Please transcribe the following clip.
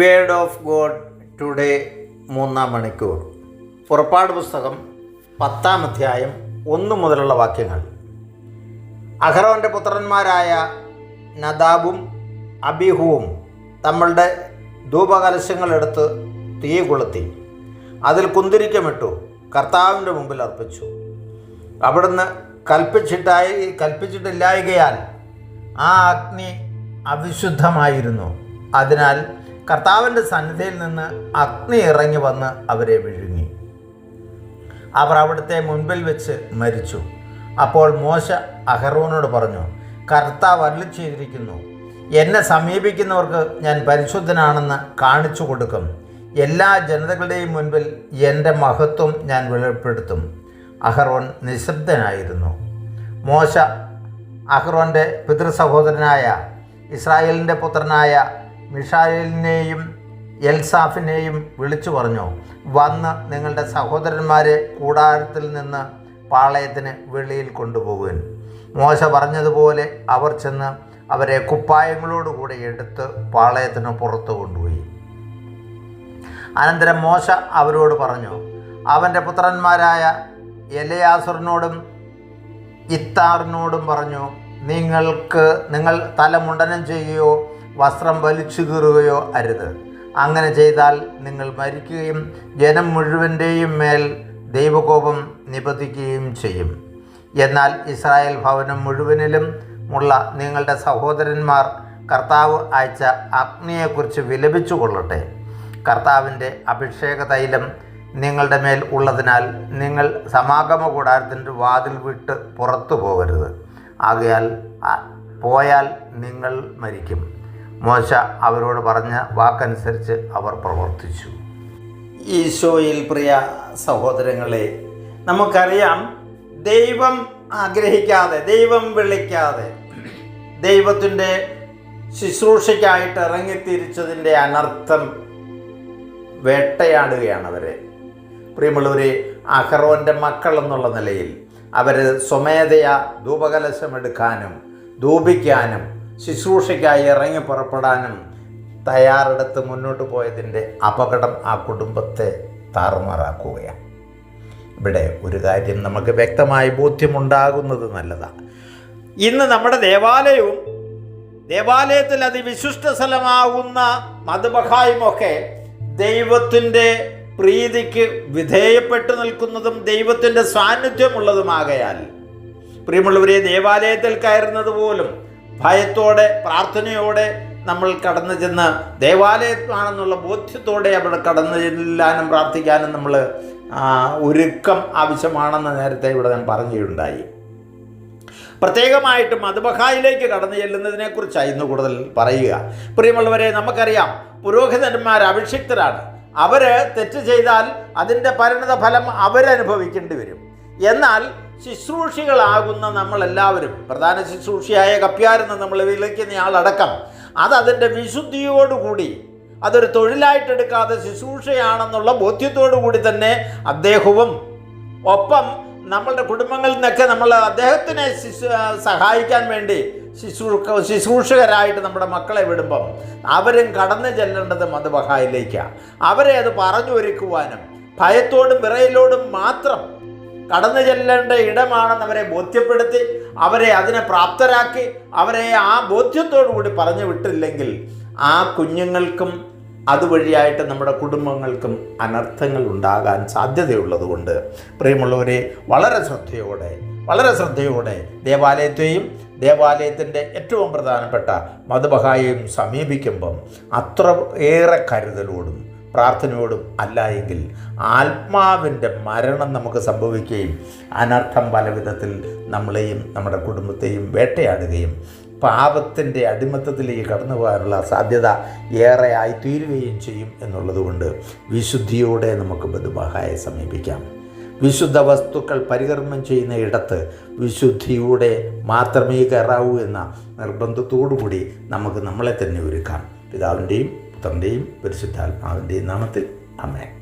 Word of God today മൂന്നാം മണിക്കൂർ. പുറപ്പാട് പുസ്തകം പത്താം അധ്യായം ഒന്ന് മുതലുള്ള വാക്യങ്ങൾ. അഹറോന്റെ പുത്രന്മാരായ നദാബും അബിഹുവും തങ്ങളുടെ ധൂപകലശങ്ങളെടുത്ത് തീ കൊളുത്തി. അതിൽ കുന്തിരിക്കമിട്ടു കർത്താവിന്റെ മുമ്പിൽ അർപ്പിച്ചു. അവിടുന്ന് കൽപ്പിച്ചിട്ടായി കൽപ്പിച്ചിട്ടില്ലായകയാൽ ആ അഗ്നി അവിശുദ്ധമായിരുന്നു. അതിനാൽ കർത്താവിന്റെ സന്നിധിയിൽ നിന്ന് അഗ്നി ഇറങ്ങി വന്ന് അവരെ വിഴുങ്ങി. അവർ അവിടുത്തെ മുൻപിൽ വെച്ച് മരിച്ചു. അപ്പോൾ മോശ അഹറോനോട് പറഞ്ഞു കർത്താവ് അരുളി ചെയ്തിരിക്കുന്നു എന്നെ സമീപിക്കുന്നവർക്ക് ഞാൻ പരിശുദ്ധനാണെന്ന് കാണിച്ചു കൊടുക്കും. എല്ലാ ജനതകളുടെയും മുൻപിൽ എന്റെ മഹത്വം ഞാൻ വെളിപ്പെടുത്തും. അഹറോൻ നിശബ്ദനായിരുന്നു. മോശ അഹ്റോന്റെ പിതൃസഹോദരനായ ഇസ്രായേലിന്റെ പുത്രനായ മിഷായേലിനെയും എൽസാഫിനെയും വിളിച്ചു പറഞ്ഞു വന്ന് നിങ്ങളുടെ സഹോദരന്മാരെ കൂടാരത്തിൽ നിന്ന് പാളയത്തിന് വെളിയിൽ കൊണ്ടുപോകുവാൻ. മോശ പറഞ്ഞതുപോലെ അവർ ചെന്ന് അവരെ കുപ്പായങ്ങളോടുകൂടെ എടുത്ത് പാളയത്തിന് പുറത്തു കൊണ്ടുപോയി. അനന്തരം മോശ അവരോട് പറഞ്ഞു അവന്റെ പുത്രന്മാരായ എലയാസുറിനോടും ഇത്താറിനോടും പറഞ്ഞു നിങ്ങൾക്ക് നിങ്ങൾ തലമുണ്ടനം ചെയ്യുകയോ വസ്ത്രം വലിച്ചു കീറുകയോ അരുത്. അങ്ങനെ ചെയ്താൽ നിങ്ങൾ മരിക്കുകയും ജനം മുഴുവന്റെയും മേൽ ദൈവകോപം നിബന്ധിക്കുകയും ചെയ്യും. എന്നാൽ ഇസ്രായേൽ ഭവനം മുഴുവനിലും ഉള്ള നിങ്ങളുടെ സഹോദരന്മാർ കർത്താവ് അയച്ച അഗ്നിയെക്കുറിച്ച് വിലപിച്ചു കൊള്ളട്ടെ കർത്താവിന്റെ അഭിഷേക തൈലം നിങ്ങളുടെ മേൽ ഉള്ളതിനാൽ നിങ്ങൾ സമാഗമ കൂടാരത്തിന്റെ വാതിൽ വിട്ട് പുറത്തു പോകരുത്. ആകയാൽ പോയാൽ നിങ്ങൾ മരിക്കും. മോശ അവരോട് പറഞ്ഞ വാക്കനുസരിച്ച് അവർ പ്രവർത്തിച്ചു. ഈശോയിൽ പ്രിയ സഹോദരങ്ങളെ നമുക്കറിയാം ദൈവം ആഗ്രഹിക്കാതെ ദൈവം വിളിക്കാതെ ദൈവത്തിന്റെ ശുശ്രൂഷയ്ക്കായിട്ട് ഇറങ്ങിത്തിരിച്ചതിന്റെ അനർത്ഥം വേട്ടയാടുകയാണ് അവരെ. പ്രിയമുള്ളവരെ അഹറോന്റെ മക്കൾ എന്നുള്ള നിലയിൽ അവർ സ്വമേധയാ ധൂപകലശമെടുക്കാനും ധൂപിക്കാനും ശുശ്രൂഷയ്ക്കായി ഇറങ്ങി പുറപ്പെടാനും തയ്യാറെടുത്ത് മുന്നോട്ട് പോയതിന്റെ അപകടം ആ കുടുംബത്തെ താറുമാറാക്കുകയാണ്. ഇവിടെ ഒരു കാര്യം നമുക്ക് വ്യക്തമായി ബോധ്യമുണ്ടാകുന്നത് നല്ലതാണ്. ഇന്ന് നമ്മുടെ ദേവാലയവും ദേവാലയത്തിൽ അതിവിശിഷ്ട സ്ഥലമാകുന്ന മതബഹായുമൊക്കെ ദൈവത്തിന്റെ പ്രീതിക്ക് വിധേയപ്പെട്ടു നിൽക്കുന്നതും ദൈവത്തിന്റെ സാന്നിധ്യമുള്ളതുമാകയാൽ പ്രിയമുള്ളവരെ ദേവാലയത്തിൽ കയറുന്നത് പോലും ഭയത്തോടെ പ്രാർത്ഥനയോടെ നമ്മൾ കടന്നു ചെന്ന് ദേവാലയമാണെന്നുള്ള ബോധ്യത്തോടെ അവിടെ കടന്നു ചെല്ലാനും പ്രാർത്ഥിക്കാനും നമ്മൾ ഒരുക്കം ആവശ്യമാണെന്ന് നേരത്തെ ഇവിടെ ഞാൻ പറഞ്ഞിട്ടുണ്ടായി. പ്രത്യേകമായിട്ട് മധുബഹായിലേക്ക് കടന്നു ചെല്ലുന്നതിനെക്കുറിച്ചാണ് ഇന്ന് കൂടുതൽ പറയുക. പ്രിയമുള്ളവരെ നമുക്കറിയാം പുരോഹിതന്മാർ അഭിഷിക്തരാണ്. അവർ തെറ്റ് ചെയ്താൽ അതിന്റെ പരിണത ഫലം അവരനുഭവിക്കേണ്ടി വരും. എന്നാൽ ശുശ്രൂഷികളാകുന്ന നമ്മളെല്ലാവരും പ്രധാന ശുശ്രൂഷിയായ കപ്യാരെന്ന് നമ്മൾ വിളിക്കുന്ന ആളടക്കം അത് അതിന്റെ വിശുദ്ധിയോടുകൂടി അതൊരു തൊഴിലായിട്ടെടുക്കാതെ ശുശ്രൂഷയാണെന്നുള്ള ബോധ്യത്തോടു കൂടി തന്നെ അദ്ദേഹവും ഒപ്പം നമ്മളുടെ കുടുംബങ്ങളിൽ നിന്നൊക്കെ നമ്മൾ അദ്ദേഹത്തിനെ സഹായിക്കാൻ വേണ്ടി ശുശ്രൂഷ ശുശ്രൂഷകരായിട്ട് നമ്മുടെ മക്കളെ വിടുമ്പം അവരും കടന്നു ചെല്ലേണ്ടത് മതബഹായിലേക്കാണ് അവരെ അത് പറഞ്ഞു ഒരുക്കുവാനും ഭയത്തോടും വിറയലോടും മാത്രം കടന്നു ചെല്ലേണ്ട ഇടമാണെന്ന് അവരെ ബോധ്യപ്പെടുത്തി അവരെ അതിനെ പ്രാപ്തരാക്കി അവരെ ആ ബോധ്യത്തോടു കൂടി പറഞ്ഞു വിട്ടില്ലെങ്കിൽ ആ കുഞ്ഞുങ്ങൾക്കും അതുവഴിയായിട്ട് നമ്മുടെ കുടുംബങ്ങൾക്കും അനർത്ഥങ്ങൾ ഉണ്ടാകാൻ സാധ്യതയുള്ളതുകൊണ്ട് പ്രിയമുള്ളവരെ വളരെ ശ്രദ്ധയോടെ വളരെ ശ്രദ്ധയോടെ ദേവാലയത്തെയും ദേവാലയത്തിന്റെ ഏറ്റവും പ്രധാനപ്പെട്ട മതബഹായെയും സമീപിക്കുമ്പം അത്ര ഏറെ കരുതലോടും പ്രാർത്ഥനയോടും അല്ല എങ്കിൽ ആത്മാവിന്റെ മരണം നമുക്ക് സംഭവിക്കുകയും അനർത്ഥം പല വിധത്തിൽ നമ്മളെയും നമ്മുടെ കുടുംബത്തെയും വേട്ടയാടുകയും പാപത്തിന്റെ അടിമത്തത്തിലേക്ക് കടന്നു പോകാനുള്ള സാധ്യത ഏറെ ആയിത്തീരുകയും ചെയ്യും എന്നുള്ളതുകൊണ്ട് വിശുദ്ധിയോടെ നമുക്ക് ബന്ധുബഹായെ സമീപിക്കാം. വിശുദ്ധ വസ്തുക്കൾ പരികർമ്മം ചെയ്യുന്ന ഇടത്ത് വിശുദ്ധിയുടെ മാത്രമേ കയറാവൂ എന്ന നിർബന്ധത്തോടു കൂടി നമുക്ക് നമ്മളെ തന്നെ ഒരുക്കാം. പിതാവിന്റെയും പുത്രന്റെയും പരിശുദ്ധാത്മാവിന്റെയും നാമത്തിൽ. അമ്മേ